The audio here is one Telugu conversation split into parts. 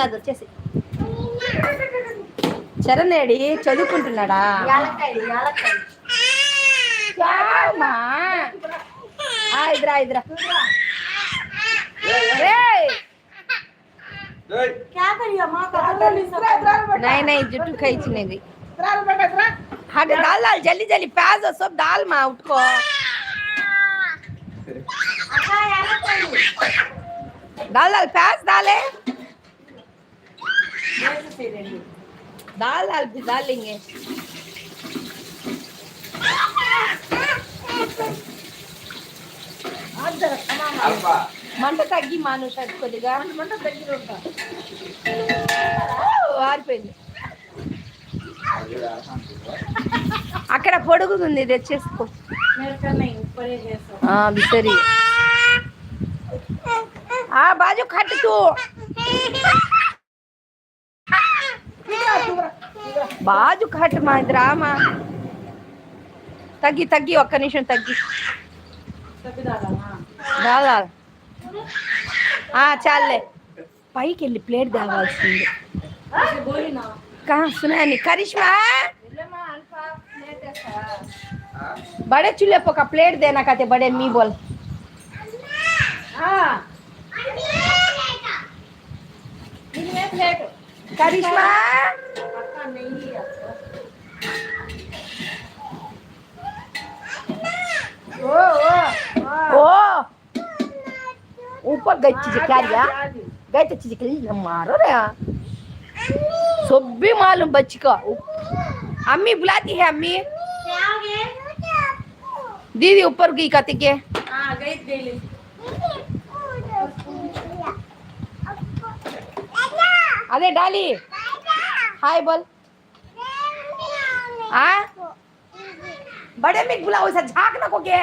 కాదు వచ్చేసి చరణ్ ఏడి చదువుకుంటున్నాడా జుట్టు కైచినది అది దాల్ జల్లి జల్లి ప్యాజ్ సో దాల్ మా ఉట్కో దాల్ ప్యాజ్ దాలే చేసేపెరేండి దాల్ాల్ బిదాల్ लेंगे अदरक కావాలి మంట దగ్గి మానుష అది కొడిగా మంట మంట దగ్గి ఉంటా ఆరిపోయింది అక్కడ పొడుగుంది దెచేస్కో నేర్తనే కొరే చేస హా బిసరి ఆ बाजू ఖట్తు బాజు కట్ మాదిరామా తగ్గి తగ్గి ఒక్క నిమిషం తగ్గి దాదా చాలే పైకి వెళ్ళి ప్లేట్ తేవాల్సింది సునాని కరిష్మా బడే చుల్లెప్పు ఒక ప్లేట్ దే బడే మీ బోల్ కరిష్మా ऊपर गई गई तो मारो रे सब भी मालूम का अम्मी बुलाती है अम्मी दीदी ऊपर गई कहते हाँ, के अरे डाली हाय बोल आ? बड़े में बुला इसे झाक ना को के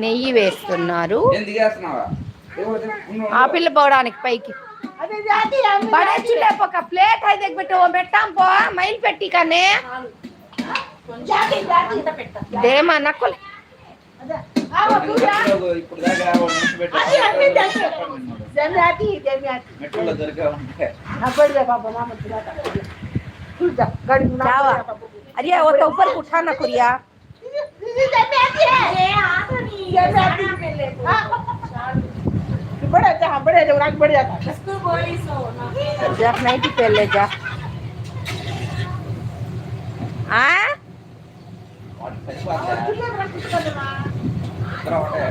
నెయ్యి వేస్తున్నారు పిల్ల పోవడానికి పైకి పడేచ్చు ప్లేట్ అయితే పెట్టు పెట్టాం పో మైల్ పెట్టి కానీ దేమా నక్కులు దండాటి దమ్యాటి మెట్ల దర్గా ఉంటే అబ్బడిగా బాబా మామ తిరాక చూడ గడి నావా अरे वो तो ऊपर उठा ना कुरिया बड़ा तो तो. जा बड़ा जा राग बढ़ जाता इसको बोली सो ना जा नहीं पहले जा हां और सही बात है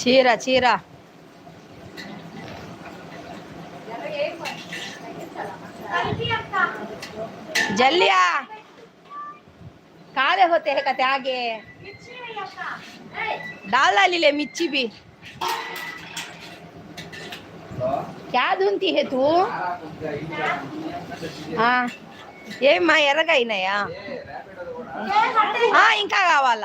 ಚೀರ ಚೀರ ಜಲ್ಯ ಕೋತೇ ದಾಲ್ ಲಿಲೆ ಮಿರ್ಚಿ ಬಿಂತೂ ಹಾ ಏರಗ ಹಾ ಇಂಕಾಲ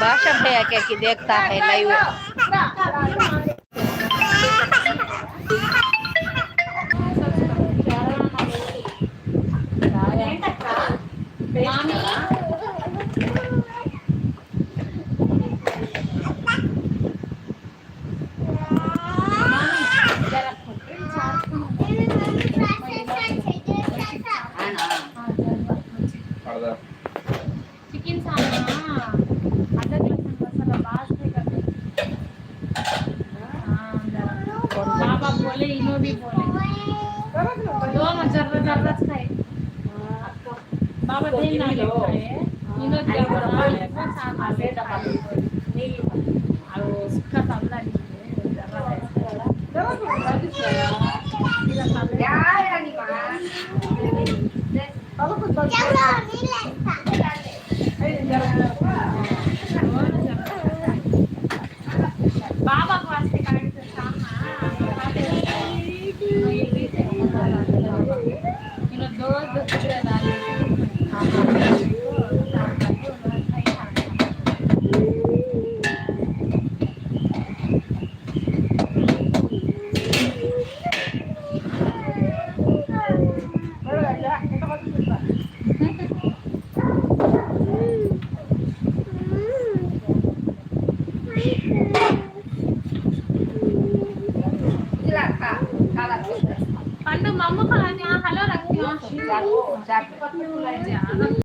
भाषा भैया क्या की देखता है लाइव मामी बोले इनो भी बोले दोनों जर्रा जर्रा खाए बाबा देन ना खाए इनो क्या बोला इतना साथ आ गए डबल नहीं और उसका सामना नहीं जर्रा जर्रा यार यानी मां बाबा कुछ बाबा जाते